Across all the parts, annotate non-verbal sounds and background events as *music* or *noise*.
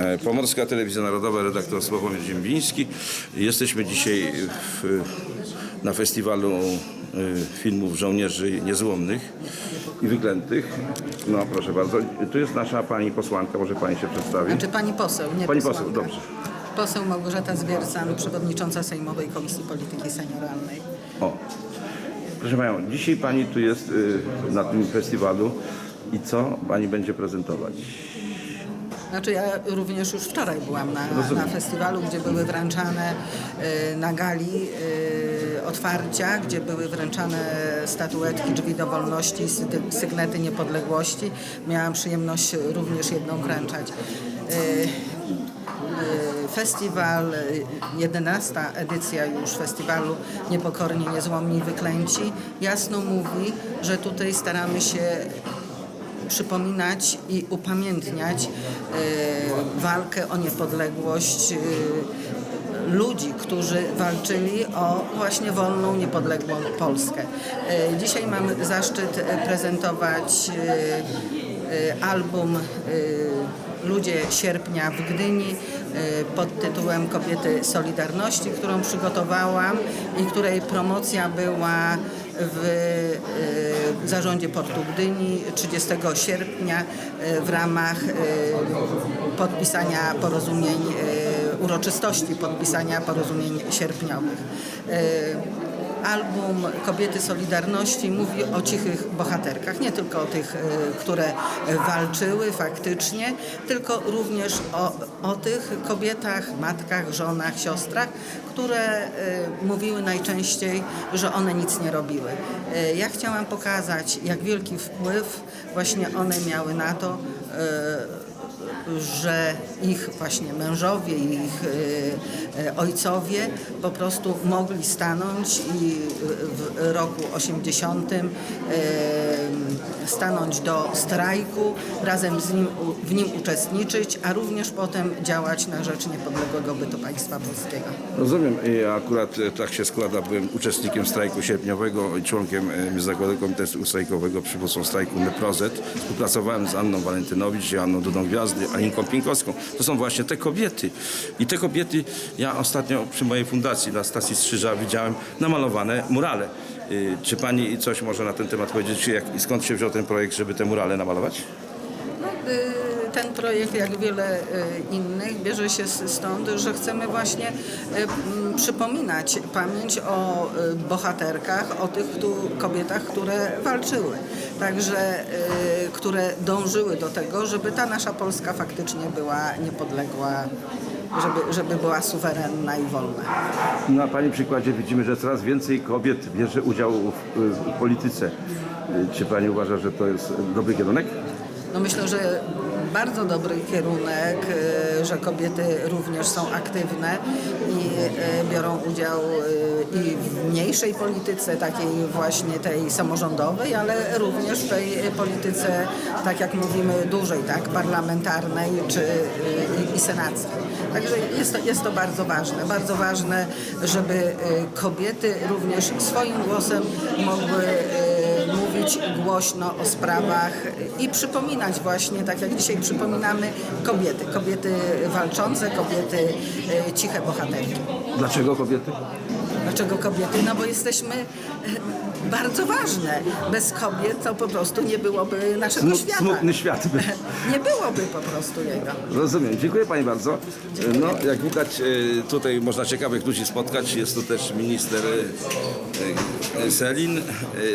E, Pomorska Telewizja Narodowa, redaktor Sławomir Ziembiński. Jesteśmy dzisiaj w, na festiwalu e, filmów żołnierzy niezłomnych i wyklętych. No proszę bardzo, tu jest nasza pani posłanka, może pani się przedstawi. Znaczy pani poseł, nie Pani posłanka. poseł, dobrze. Poseł Małgorzata Zwiercan, przewodnicząca Sejmowej Komisji Polityki Senioralnej. O, proszę panią, dzisiaj pani tu jest y, na tym festiwalu i co pani będzie prezentować? Znaczy ja również już wczoraj byłam na, na festiwalu, gdzie były wręczane y, na gali y, otwarcia, gdzie były wręczane statuetki Drzwi do Wolności, sy- sygnety niepodległości. Miałam przyjemność również jedną wręczać. Y, Festiwal, y, 11 edycja już festiwalu Niepokorni, Niezłomni, Wyklęci jasno mówi, że tutaj staramy się przypominać i upamiętniać e, walkę o niepodległość e, ludzi, którzy walczyli o właśnie wolną, niepodległą Polskę. E, dzisiaj mamy zaszczyt prezentować album Ludzie Sierpnia w Gdyni pod tytułem Kobiety Solidarności, którą przygotowałam i której promocja była w zarządzie Portu Gdyni 30 sierpnia e, w ramach e, podpisania porozumień, e, uroczystości podpisania porozumień sierpniowych. Album Kobiety Solidarności mówi o cichych bohaterkach, nie tylko o tych, e, które walczyły faktycznie, tylko również o, o tych kobietach, matkach, żonach, siostrach, które e, mówiły najczęściej, że one nic nie robiły. Ja chciałam pokazać, jak wielki wpływ właśnie one miały na to, że ich właśnie mężowie, ich e, e, ojcowie po prostu mogli stanąć i w roku 80 e, stanąć do strajku, razem z nim, w nim uczestniczyć, a również potem działać na rzecz niepodległego bytu państwa polskiego. Rozumiem, ja akurat e, tak się składa, byłem uczestnikiem strajku sierpniowego i członkiem e, Zakładu Komitetu Strajkowego przywódcą strajku Myprozet. Współpracowałem z Anną Walentynowicz, Joanną Dudą Gwiazdy, Aninką Pinkowską. To są właśnie te kobiety. I te kobiety, ja ostatnio przy mojej fundacji na stacji Strzyża widziałem namalowane murale. Y, Czy pani coś może na ten temat powiedzieć? Jak, skąd się wziął ten projekt, żeby te murale namalować? No, y, Ten projekt, jak wiele y, innych, bierze się stąd, że chcemy właśnie m, przypominać pamięć o y, bohaterkach, o tych kobietach, które walczyły. Także, które dążyły do tego, żeby ta nasza Polska faktycznie była niepodległa, żeby, żeby była suwerenna i wolna. Na Pani przykładzie widzimy, że coraz więcej kobiet bierze udział w, w polityce. Czy Pani uważa, że to jest dobry kierunek? No myślę, że bardzo dobry kierunek, e, że kobiety również są aktywne i e, biorą udział e, i w mniejszej polityce, takiej właśnie tej samorządowej, ale również w tej polityce, tak jak mówimy, dużej, tak, parlamentarnej czy i, senackiej. Także jest to, jest to bardzo ważne. Bardzo ważne, żeby kobiety również swoim głosem mogły mówić głośno o sprawach i przypominać właśnie, tak jak dzisiaj przypominamy, kobiety. Kobiety walczące, kobiety e, ciche bohaterki. Dlaczego kobiety? Dlaczego kobiety? No bo jesteśmy e, bardzo ważne. Bez kobiet to po prostu nie byłoby naszego świata. smutny świat by. *laughs* Nie byłoby po prostu jego. Rozumiem. Dziękuję Pani bardzo. No, jak widać, e, tutaj można ciekawych ludzi spotkać. Jest tu też minister e, Selin,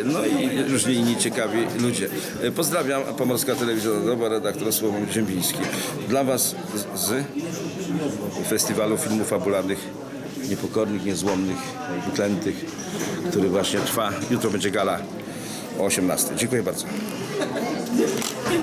no i różni inni ciekawi ludzie. Pozdrawiam, Pomorska Telewizja Narodowa, redaktor Sławomir Ziembiński. Dla Was z Festiwalu Filmów Fabularnych Niepokornych, Niezłomnych, Wyklętych, który właśnie trwa. Jutro będzie gala o 18. Dziękuję bardzo.